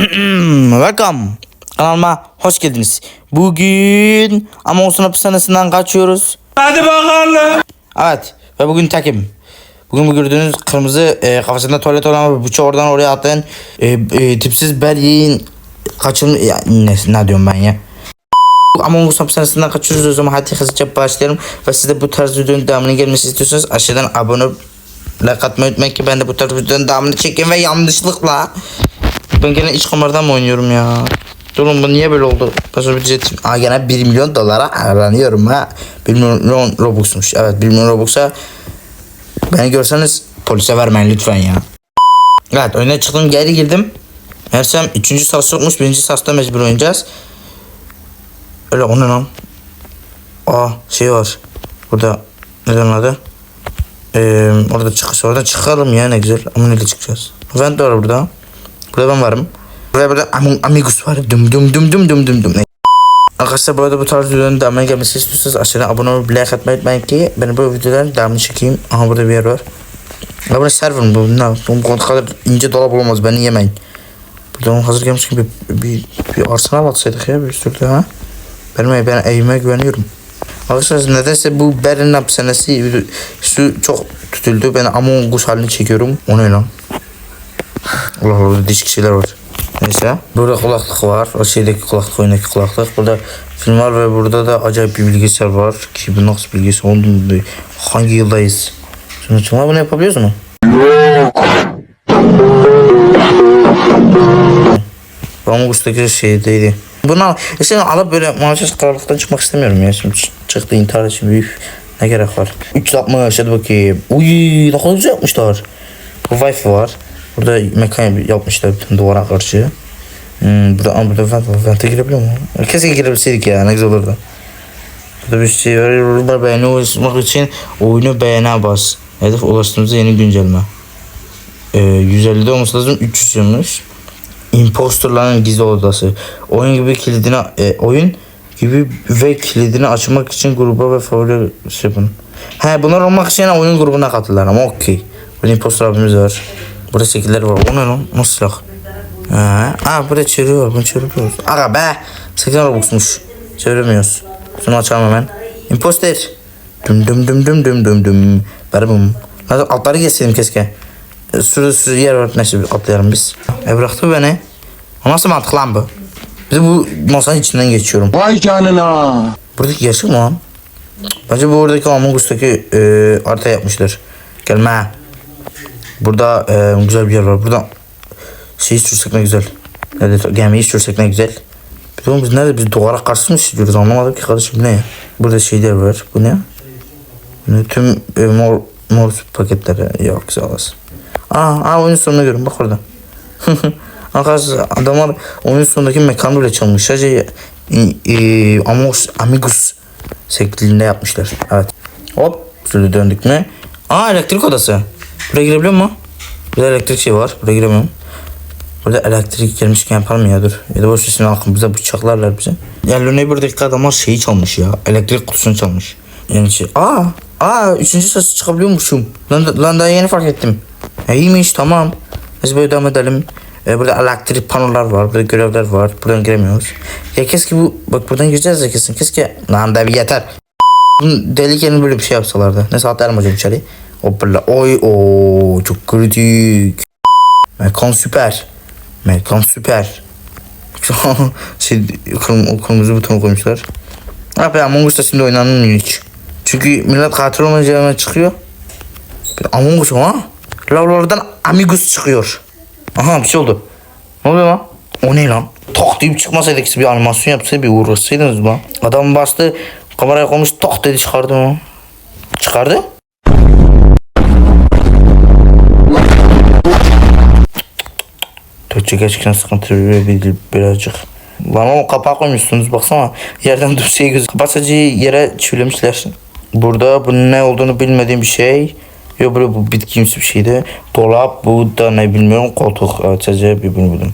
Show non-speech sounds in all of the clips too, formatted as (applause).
(clears throat) Welcome. Kanalıma hoş geldiniz. Bugün ama olsun hapishanesinden kaçıyoruz. Hadi bakalım. Evet ve bugün tekim. Bugün bu gördüğünüz kırmızı e, kafasında tuvalet olan ve bıçağı oradan oraya atan e, e, tipsiz Beryin kaçın ya, ne, ne diyorum ben ya. Among Us hapishanesinden kaçıyoruz o zaman hadi hızlıca başlayalım ve siz de bu tarz videonun devamını gelmesi istiyorsanız aşağıdan abone like atmayı unutmayın ki ben de bu tarz videonun devamını çekeyim ve yanlışlıkla ben gene iç kamerada mı oynuyorum ya? Durun bu niye böyle oldu? Başka bir jet. Aa gene 1 milyon dolara aranıyorum ha. 1 milyon Robux'muş. Evet 1 milyon Robux'a beni görseniz polise vermeyin lütfen ya. Evet oyuna çıktım geri girdim. Meğersem 3. sas yokmuş. 1. sasta mecbur oynayacağız. Öyle o ne lan? Aa şey var. Burada neden adı? Ee, orada çıkış. Oradan çıkalım ya ne güzel. Ama neyle çıkacağız? Vent var burada. Burada ben varım. Buraya burada Among Amigus var. Dum dum dum dum dum dum dum. Arkadaşlar bu arada bu tarz videoların devamını gelmesi istiyorsanız aşağıdan abone olup like atmayı unutmayın ki ben bu videoların devamını çekeyim. Aha burada bir yer var. Ya burası server mi bu? Ne? Bu kadar ince dolap olamaz beni yemeyin. Burada hazır gelmişken bir, bir, bir arsenal atsaydık ya bir sürü ha. Benim ben evime güveniyorum. Arkadaşlar nedense bu Berlin hapishanesi su çok tutuldu. Ben Among Us halini çekiyorum. O ne lan? Allah Allah değişik şeyler var. Neyse. Burada kulaklık var. O şeydeki kulaklık, oyundaki kulaklık. Burada film var ve burada da acayip bir bilgisayar var. Ki bu nasıl bilgisayar olduğunu hangi yıldayız? Çıkma bunu yapabiliyoruz mu? Yok. Among Us'taki şeydeydi. Bunu işte alıp böyle maalesef karanlıktan çıkmak istemiyorum ya. Şimdi çıktı intihar için büyük. Ne gerek var? 360 hadi bakayım. Uy ne kadar güzel yapmışlar. Wifi var. Burada mekan yapmışlar bütün duvara karşı. Hmm, burada ama burada vent. Vente girebiliyor mu? Keşke girebilseydik ya ne güzel olurdu. Burada bir şey var. Yorumlar beğeni ulaşmak için oyunu beğene bas. Hedef ulaştığımızda yeni güncelleme. Ee, 150'de olması lazım 300 yapmış. Imposterların gizli odası. Oyun gibi kilidini e, oyun gibi ve kilidini açmak için gruba ve favori şey yapın. He bunlar olmak için oyun grubuna katılırlar ama okey. Burada imposter abimiz var. Burada şekiller var. O ne lan? Nasıl silah? Ha, aa burada çeviri var. Bunu çeviriyoruz. Aga be. 80 Robux'muş. Çeviremiyoruz. Şunu açalım hemen. Imposter. Düm düm düm düm düm düm düm. Berbum. Hadi altları geçelim keşke. E, Sürü sürü yer var. Neyse atlayalım biz. E bıraktı beni. O nasıl mantık lan bu? Bir de bu masanın içinden geçiyorum. Vay canına. Buradaki gerçek mi lan? Bence bu oradaki Among Us'taki e, harita yapmışlar. Gelme. Burada e, güzel bir yer var. Burada şeyi sürsek ne güzel. Nerede gemiyi sürsek ne güzel. Oğlum biz nerede biz duvara karşı mı sürüyoruz anlamadım ki kardeşim ne. Burada şeyler var. Bu ne? Ne? Tüm e, mor, mor paketleri. Yok güzel olasın. Aa, aa oyunun sonunu görün bak orada. (laughs) Arkadaşlar adamlar oyun sonundaki mekanı bile çalmış. Sadece e, e, Amos, Amigus şeklinde yapmışlar. Evet. Hop şöyle döndük mü? Aa elektrik odası. Buraya girebiliyor mu? Burada elektrik şey var. Buraya giremiyorum. Burada elektrik gelmişken yapalım ya dur. Ya da boş üstüne bize bıçaklarlar bize. Ya Luna buradaki adamlar şeyi çalmış ya. Elektrik kutusunu çalmış. Yani şey. Aa. Aa üçüncü sesi çıkabiliyormuşum. Lan, lan daha yeni fark ettim. Ya iyiymiş tamam. Biz böyle devam edelim. Ee, burada elektrik panolar var. Burada görevler var. Buradan giremiyoruz. Ya keşke bu... Bak buradan gireceğiz ya kesin. Keşke... Lan da bir yeter. Bunun Deliyken böyle bir şey yapsalardı. Neyse atlarım hocam içeri. Hoppala. Oy o çok kritik. Mekan süper. Mekan süper. (laughs) Şey, kırm, kırmızı buton koymuşlar. Abi Among Us'ta şimdi oynanmıyor hiç. Çünkü millet katil olmayacağına çıkıyor. Bir Among Us ha? Lavlardan Amigus çıkıyor. Aha bir şey oldu. Ne oluyor lan? O ne lan? Tak deyip çıkmasaydı ikisi bir animasyon yapsaydı bir uğraşsaydınız lan. Adam bastı kameraya koymuş tak dedi çıkardı mı? Çıkardı. Türkçe gerçekten sıkıntı bir birazcık. Lan o kapağı koymuşsunuz baksana. Yerden (laughs) şey göz. Kapatıcı yere çivilemişler. Burada bunun ne olduğunu bilmediğim bir şey. Yok böyle bu bitkimsi bir şeydi. Dolap bu da ne bilmiyorum koltuk. Sadece bir buldum.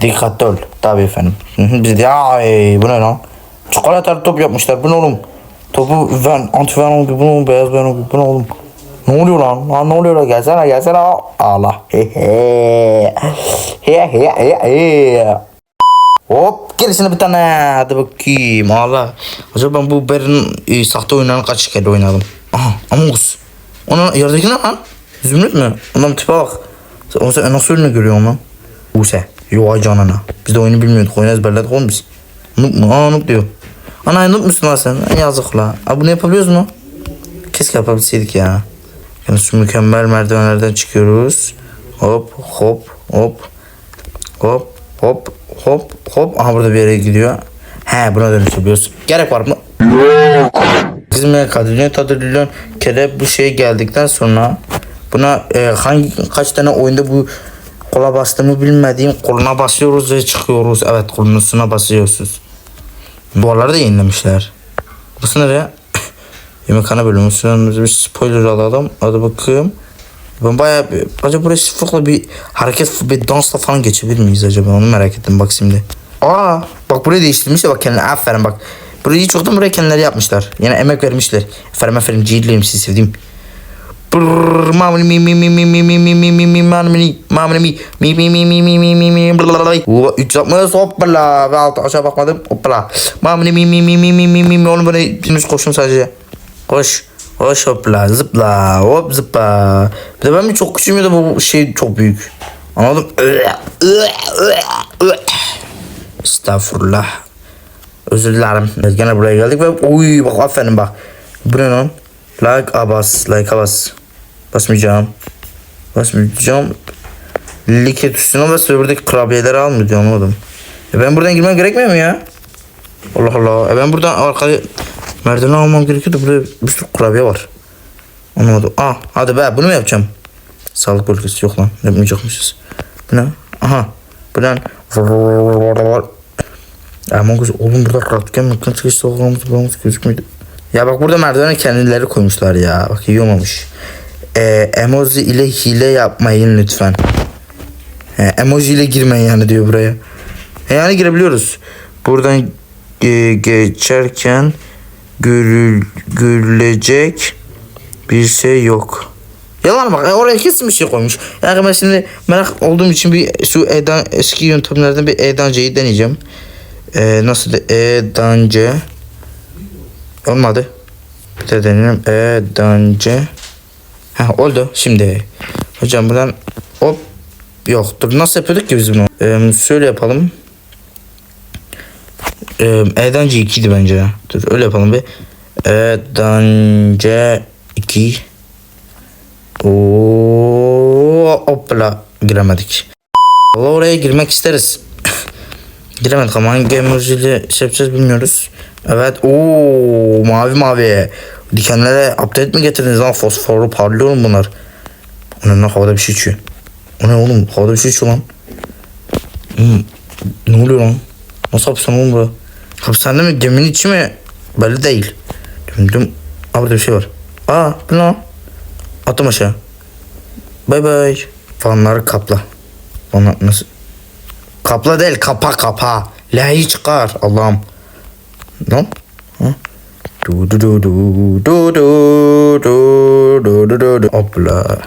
Dikkatli ol. Tabii efendim. Biz de ay bu ne lan? Çikolatalı top yapmışlar. Bu ne oğlum? Topu ven, anti venom gibi bu ne oğlum? Beyaz venom gibi bu ne oğlum? Ne oluyor lan? Lan ne oluyor lan? Gelsene gelsene. Allah. He he. He he he he. Hop gerisine bir tane. Hadi bakayım. Allah. Acaba ben bu Ber'in e, sahte oyunlarını kaç kere oynadım? Aha Among Us. Onun yerdeki ne lan? Zümrüt mü? Ondan tipe bak. Sen, sen nasıl önüne görüyorsun lan? Use. Yo ay canına. Biz de oyunu bilmiyorduk. Oyunu ezberledik oğlum biz. Noob mu? Aa noob diyor. Ana noob musun lan sen? Yazık la. Aa, bunu yapabiliyoruz mu? Keşke yapabilseydik ya. Şu mükemmel merdivenlerden çıkıyoruz. Hop hop hop. Hop hop hop hop. Aha burada bir yere gidiyor. He buna dönüşebiliyoruz. Gerek var mı? Bizim kadrilyon tadrilyon kere bu şey geldikten sonra buna e, hangi kaç tane oyunda bu kola bastığımı bilmediğim koluna basıyoruz ve çıkıyoruz. Evet kolun üstüne basıyorsunuz. Duvarları da yenilemişler. Burası nereye? Yemekhane bölümü. Sonra bir spoiler alalım. Hadi bakayım. Ben bayağı bir, acaba buraya sıfırla bir hareket bir dansla falan geçebilir miyiz acaba onu merak ettim bak şimdi. Aa bak burayı değiştirmişler bak kendileri aferin bak. Burayı çoktan buraya kendileri yapmışlar. Yani emek vermişler. Aferin aferin ciğerlerim sizi 360 hoppala aşağı bakmadım hoppala. Mamini mi mi mi koşun sadece. Koş. Koş hopla zıpla hop zıpla. Bir de ben mi çok küçüğüm ya da bu şey çok büyük. Anladım. Estağfurullah. Özür dilerim. Evet, gene buraya geldik ve oy bak aferin bak. Bu ne lan? Like abas, like abas. Basmayacağım. Basmayacağım. Like tuşuna bas ve buradaki kurabiyeleri al mı diyor anlamadım. E ben buradan girmem gerekmiyor mu ya? Allah Allah. E ben buradan arkaya merdiven almam gerekiyor da burada bir sürü kurabiye var. Anlamadım. Ah hadi be bunu mu yapacağım? Sağlık bölgesi yok lan. Yapmayacakmışız. Bu ne? Aha. Bu ne? Among Us oğlum burada Ratken mıknatıs geçti oğlumuz buramız gözükmüyordu. Ya bak burada merdivene kendileri koymuşlar ya. Bak iyi olmamış. Ee, emoji ile hile yapmayın lütfen. He, emoji ile girmeyin yani diyor buraya. E, yani girebiliyoruz. Buradan e, geçerken görül, görülecek bir şey yok. Yalan bak e, oraya kesin bir şey koymuş. Yani ben şimdi merak olduğum için bir şu Edan, eski yöntemlerden bir Edanca'yı deneyeceğim. Ee, nasıl de Edanca olmadı. Bir de deneyelim Edanca. Ha oldu şimdi. Hocam buradan hop yok dur nasıl yapıyorduk ki biz bunu? Ee, şöyle yapalım. Ee, Edanca 2'di bence. Dur öyle yapalım bir. Edanca 2 Oo, hopla giremedik. Valla oraya girmek isteriz. (coughs) Giremedik ama hangi emojiyle şey bilmiyoruz. Evet. Oo mavi mavi. Dikenlere update mi getirdiniz lan? Fosforlu parlıyor mu bunlar? O ne lan havada bir şey içiyor. O ne oğlum? Havada bir şey içiyor lan. Hmm, ne oluyor lan? Nasıl hapishane oğlum bura? Hapishane mi? Geminin içi mi? Belli değil. Düm düm. Aa bir şey var. Aa bu ne lan? Attım aşağı. Bay bay. Fanları kapla. Onlar nasıl? Kapla değil kapa kapa. Lahi çıkar Allah'ım. Lan? Ha? Du du du du du du du du du du du Hopla.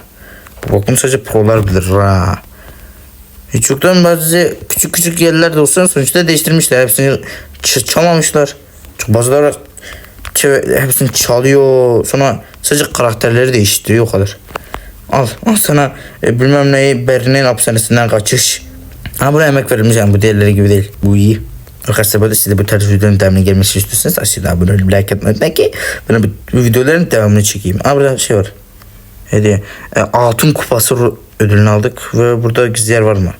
Bak bunu sadece prolar bilir ha. Hiç yoktan bazı küçük küçük yerler de sonuçta değiştirmişler. Hepsini çalmamışlar. Bazıları hepsini çalıyor. Sonra sadece karakterleri değiştiriyor o kadar. Al, al sana e, bilmem neyi Berlin'in hapishanesinden kaçış. Ha buraya emek verilmiş yani bu diğerleri gibi değil. Bu iyi. Arkadaşlar böyle size bu tarz videoların devamını gelmesi istiyorsanız aşağıda abone olup like atmayı ki ben bu, bu videoların devamını çekeyim. Ha burada şey var. Hediye. E, altın kupası ödülünü aldık ve burada gizli yer var mı?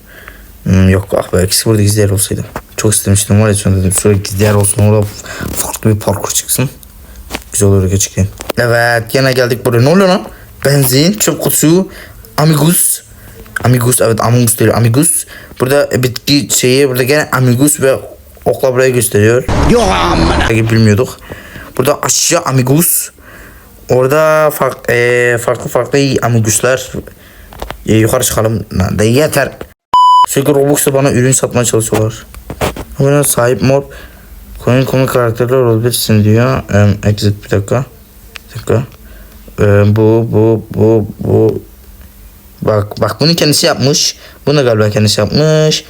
Hmm, yok ah be eksik burada gizli yer olsaydı. Çok istemiştim var ya sonra dedim şöyle gizli yer olsun orada farklı bir parkur çıksın. Güzel olur geçeyim. Evet yine geldik buraya. Ne oluyor lan? Benzin, çöp kutusu, Amigus. Amigus evet Amigus değil Amigus. Burada bitki şeyi burada gene Amigus ve okla buraya gösteriyor. Yok amına. Bilmiyorduk. Burada aşağı Amigus. Orada fark, e, farklı farklı Amiguslar. E, yukarı çıkalım. Lan yeter. Sürekli Robux'ta bana ürün satmaya çalışıyorlar. Buna sahip mod Coin komik karakterler olabilirsin diyor. Um, exit bir dakika. Bir dakika. Ee, bu bu bu bu. Bak bak bunu kendisi yapmış. Bunu da galiba kendisi yapmış.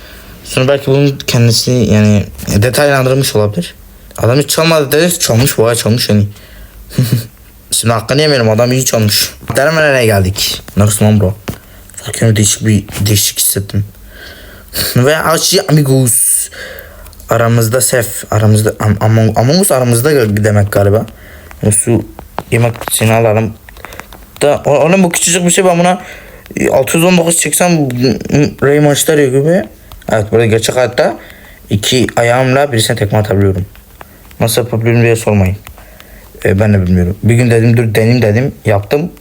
Sonra belki bunun kendisi yani detaylandırmış olabilir. Adam hiç çalmadı dedi çalmış bayağı çalmış yani. (laughs) Şimdi hakkını yemeyelim adam iyi çalmış. Dermelere geldik. Narısman bro. Sakin değişik bir değişik hissettim. Ve Archie Amigos. Aramızda Sef. Aramızda Am Among, Among Us aramızda demek galiba. Su yemek seni alalım. Da, oğlum bu küçücük bir şey ben buna 619 çeksem Ray maçlar ya gibi. Evet burada gerçek hayatta iki ayağımla birisine tekme atabiliyorum. Nasıl yapabiliyorum diye sormayın. Ee, ben de bilmiyorum. Bir gün dedim dur deneyim dedim. Yaptım.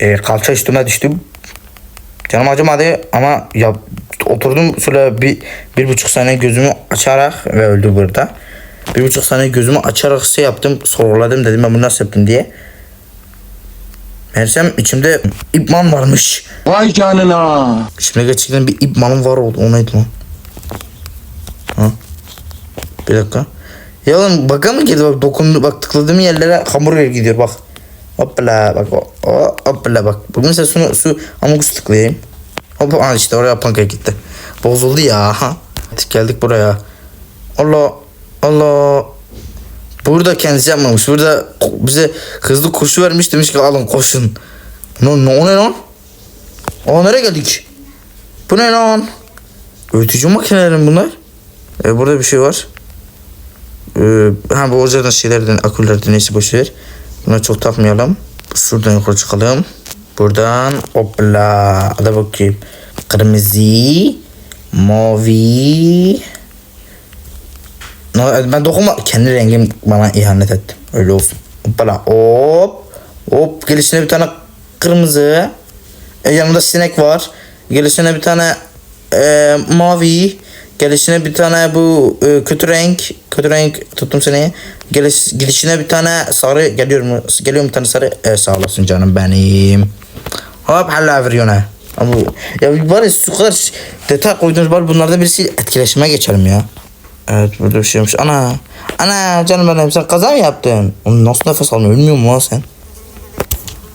Ee, kalça üstüme düştüm. Canım acımadı ama yap, oturdum şöyle bir, bir buçuk saniye gözümü açarak ve öldü burada. Bir buçuk saniye gözümü açarak şey yaptım. Sorguladım dedim ben bunu nasıl yaptım diye. Meğersem içimde ipman varmış. Vay canına. Şimdi gerçekten bir ipmanım var oldu. O neydi lan? Ha? Bir dakika. Ya oğlum baka mı girdi bak dokundu bak tıkladığım yerlere hamburger gidiyor bak. Hoppala bak hoppala bak. Bugün mesela su, su Us tıklayayım. Hop aa işte oraya pankek gitti. Bozuldu ya. Ha. Geldik buraya. Allah Allah. Burada kendisi yapmamış. Burada bize hızlı koşu vermiş demiş ki alın koşun. Ne, ne, o ne lan? Aa nereye geldik? Bu ne lan? Öğütücü makineler mi bunlar? Ee, burada bir şey var. Ee, ha bu zaten şeylerden aküllerden neyse boşver. Buna çok takmayalım. Şuradan yukarı çıkalım. Buradan hopla. Hadi bakayım. Kırmızı. Mavi. No, ben dokunma. Kendi rengim bana ihanet etti. Öyle olsun. Hoppala. Hop. Hop. Gelişine bir tane kırmızı. E, yanında sinek var. Gelişine bir tane e, mavi. Gelişine bir tane bu e, kötü renk. Kötü renk tuttum seni. Geliş, gidişine bir tane sarı geliyor mu? Geliyor mu bir tane sarı? E, sağ olasın canım benim. Hop halla veriyorsun Ama ya bari şu kadar detay koydunuz bari bunlarda birisi etkileşime geçelim ya. Evet burada bir şeymiş. Ana. Ana canım benim sen kaza mı yaptın? Oğlum nasıl nefes almıyor? Ölmüyor mu sen?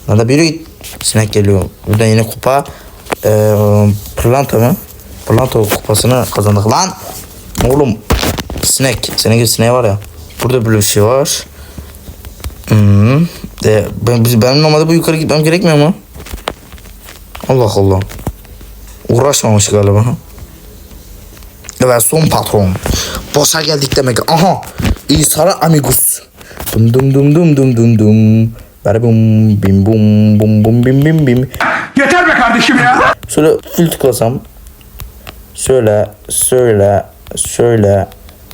Nerede biri git. Sinek geliyor. Buradan yine kupa. Ee, pırlanta mı? Pırlanta kupasını kazandık. Lan! Oğlum. Sinek. Sinek sineği var ya. Burada böyle bir şey var. Hmm. De, ben, benim normalde bu yukarı gitmem gerekmiyor mu? Allah Allah. Uğraşmamış galiba. Evet son patron. Boşa geldik demek. Aha. İsara Amigus. Dum dum dum dum dum dum dum. Bari bum bim bum bum bum bim bim bim. Yeter be kardeşim ya. Şöyle full tıklasam. Şöyle, şöyle, şöyle,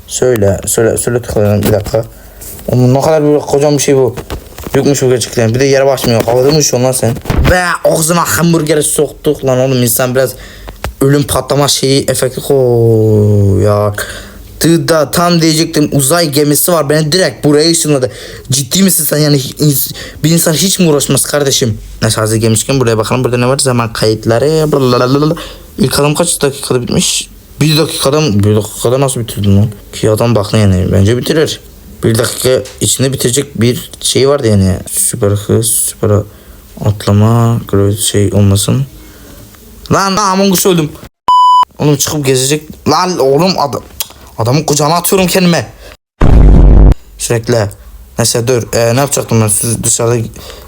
şöyle, şöyle, şöyle tıklayalım bir dakika. Oğlum ne kadar böyle kocaman bir şey bu. Yokmuş bu gerçekten. Bir de yere basmıyor. Havada mı uçuyorsun lan sen? Ve ağzıma hamburgeri soktuk lan oğlum. insan biraz ölüm patlama şeyi efekti koy ya. Da tam diyecektim uzay gemisi var beni direkt buraya ışınladı. Ciddi misin sen yani bir insan hiç mi uğraşmaz kardeşim? Neyse hazır gelmişken buraya bakalım burada ne var zaman kayıtları. blablabla. İlk adım kaç dakikada bitmiş? Bir dakikada? Bir dakikada nasıl bitirdin lan? Ki adam bakın yani bence bitirir. Bir dakika içinde bitirecek bir şey vardı yani. Süper hız, süper atlama, şey olmasın. Lan lan Among Us öldüm. Oğlum çıkıp gezecek. Lan oğlum adam. Adamın kucağına atıyorum kendime. Sürekli. Neyse dur. Ee, ne yapacaktım ben? Dışarıda...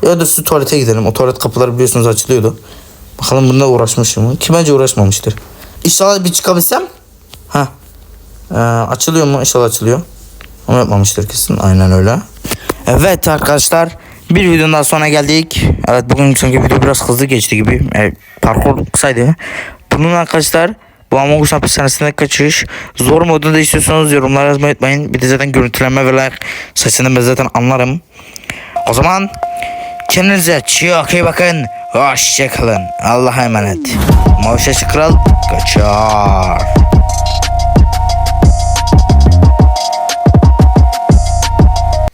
Ya dur şu tuvalete gidelim. O tuvalet kapıları biliyorsunuz açılıyordu. Bakalım bunda uğraşmışım mı? Ki bence uğraşmamıştır. İnşallah bir çıkabilsem. Ha. Ee, açılıyor mu? İnşallah açılıyor. Ama yapmamıştır kesin. Aynen öyle. Evet arkadaşlar. Bir videonun daha sonuna geldik. Evet bugün sanki video biraz hızlı geçti gibi. Evet, parkur kısaydı. Bunun arkadaşlar bu Among Us hapishanesine kaçış. Zor modunu da istiyorsanız yorumlara yazmayı unutmayın. Bir de zaten görüntülenme ve like sesini ben zaten anlarım. O zaman kendinize çok iyi bakın. Hoşçakalın. Allah'a emanet. Mavşaşı Kral kaçar.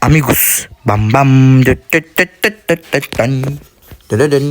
amigos. Bam bam. Dun, dun, dun, dun, dun, dun. Dun, dun, dun.